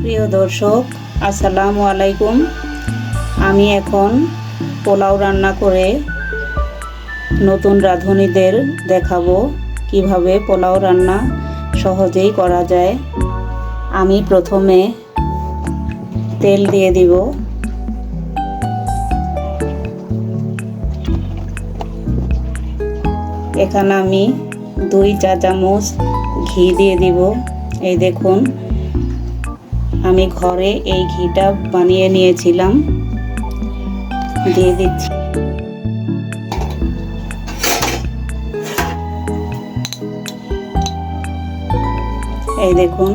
প্রিয় দর্শক, আসসালামু আলাইকুম। আমি এখন পোলাও রান্না করে নতুন রাঁধুনিদের দেখাবো কীভাবে পোলাও রান্না সহজেই করা যায়। আমি প্রথমে তেল দিয়ে দিব। এখানে আমি দুই চা চামচ ঘি দিয়ে দিব। এই দেখুন আমি ঘরে এই ঘিটা বানিয়ে নিয়েছিলাম। দিয়ে দিচ্ছি। এই দেখুন।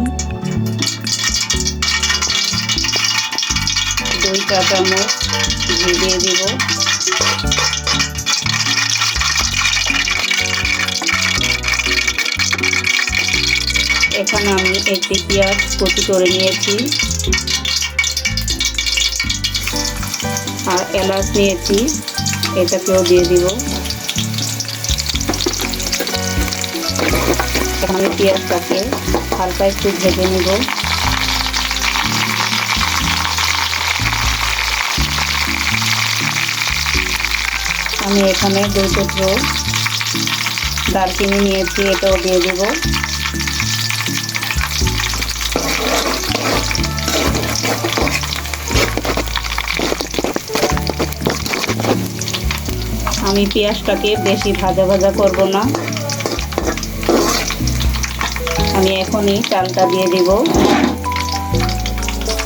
দুই চা চামচ দিয়ে দিব। এখানে আমি একটি পেঁয়াজ কুচি করে নিয়েছি। আর এলাচ নিয়েছি এটাকেও দিয়ে দিব। এখন আমি পেঁয়াজটাকে হালকা একটু ভেজে নেব। আমি এখানে দুই টুকরো দারচিনি নিয়েছি, এটাও দিয়ে দেবো। আমি পেঁয়াজটাকে বেশি ভাজা ভাজা করব না। আমি এখনই চালটা দিয়ে দেব।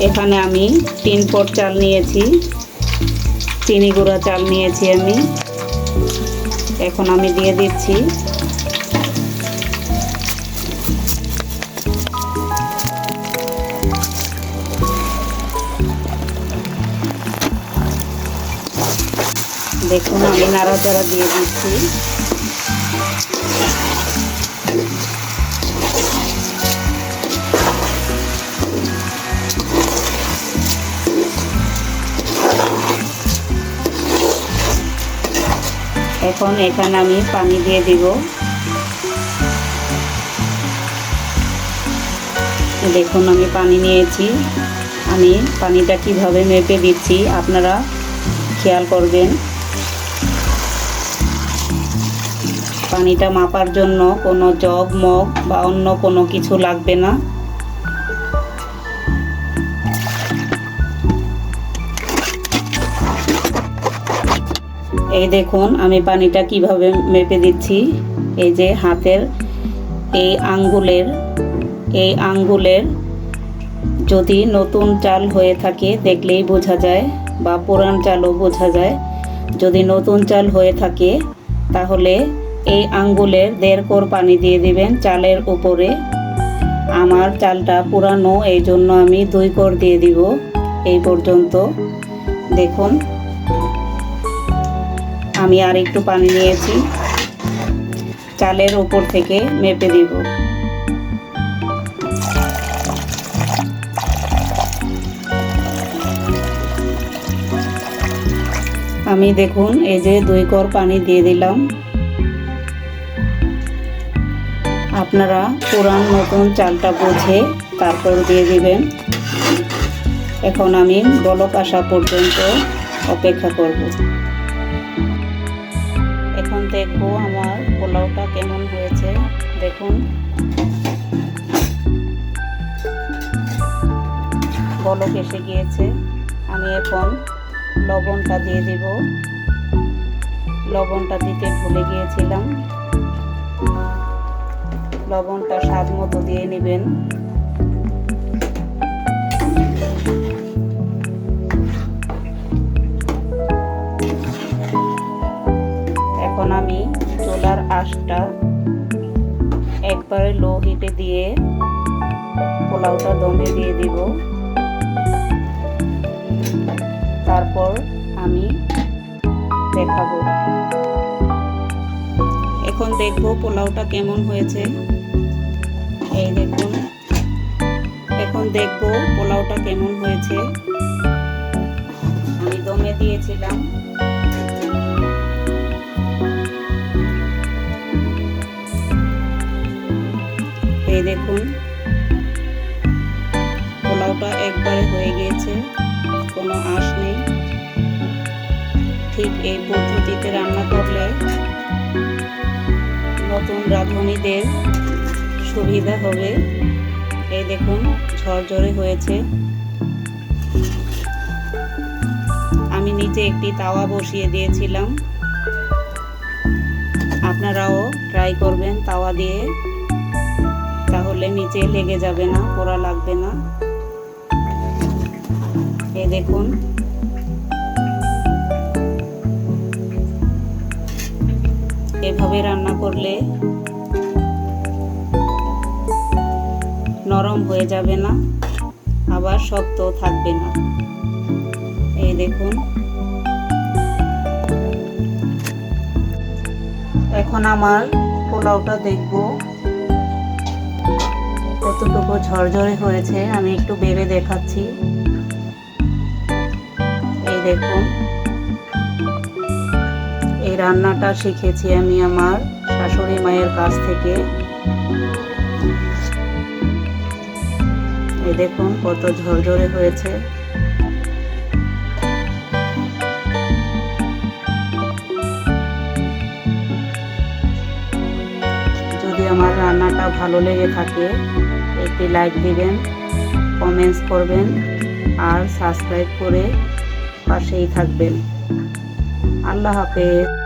এখানে আমি তিন পট চাল নিয়েছি। চিনি গুঁড়া চাল নিয়েছি আমি। এখন আমি দিয়ে দিচ্ছি। দেখুন, আমি নাড়াচাড়া দিয়ে দিচ্ছি। এখন এখানে আমি পানি দিয়ে দিব। দেখুন, আমি পানি নিয়েছি। আমি পানিটা কীভাবে মেপে দিচ্ছি, আপনারা খেয়াল করবেন। পানিটা মাপার জন্য কোনো জগ, মগ বা অন্য কোনো কিছু লাগবে না। এই দেখুন, আমি পানিটা কীভাবে মেপে দিচ্ছি। এই যে হাতের এই আঙ্গুলের এই আঙ্গুলের যদি নতুন চাল হয়ে থাকে, দেখলেই বোঝা যায় বা পুরান চালও বোঝা যায়। যদি নতুন চাল হয়ে থাকে, তাহলে এই আঙ্গুলের দেড় কোর পানি দিয়ে দিবেন চালের উপরে। আমার চালটা পুরানো, এই জন্য আমি দুই কোর দিয়ে দিব এই পর্যন্ত। দেখুন, আমি আর একটু পানি নিয়েছি। চালের উপর থেকে মেপে দিব। আমি দেখুন, এই যে দুই কর পানি দিয়ে দিলাম। আপনারা পুরান নতুন চালটা বুঝে তারপর দিয়ে দিবেন। এখন আমি বলক আসা পর্যন্ত অপেক্ষা করব। এখন দেখব আমার পোলাওটা কেমন হয়েছে। দেখুন। বলক এসে গিয়েছে। আমি এখন লবণটা দিয়ে দিব। লবণটা দিতে ভুলে গিয়েছিলাম। লবণটা স্বাদ মতো দিয়ে নেবেন। এখন আমি চুলার আঁশটা একবারে লো হিটে দিয়ে পোলাওটা দমে দিয়ে দিব। তারপর আমি দেখাবো। এখন দেখব পোলাওটা কেমন হয়েছে। এই দেখুন। এখন দেখব পোলাওটা কেমন হয়েছে। আমি দমে দিয়েছিলাম। এই দেখুন। পোলাওটা একবারে হয়ে গিয়েছে কোনো আঁশ নেই। ঠিক এই পদ্ধতিতে রান্না করলে নতুন রাঁধুনিদের সুবিধা হবে। এই দেখুন, ঝরঝরে হয়েছে। আমি নিচে একটি তাওয়া বসিয়ে দিয়েছিলাম। আপনারাও ট্রাই করবেন তাওয়া দিয়ে। তাহলে নিচে লেগে যাবে না, পোড়া লাগবে না। এই দেখুন। এভাবে রান্না করলে নরম হয়ে যাবে না। আবার শক্ত থাকবে না। এই দেখুন। এখন আমার পোলাওটা দেখব। কতটুকু ঝরঝরে হয়েছে, আমি একটু বেড়ে দেখাচ্ছি। এই দেখুন। এই রান্নাটা শিখেছি আমি আমার শাশুড়ি মায়ের কাছ থেকে। এই দেখুন কত ঝরঝরে হয়েছে। যদি আমার রান্নাটা ভালো লেগে থাকে, একটি লাইক দিবেন কমেন্টস করবেন, আর সাবস্ক্রাইব করে পাশেই থাকবেন। আল্লাহ হাফেজ।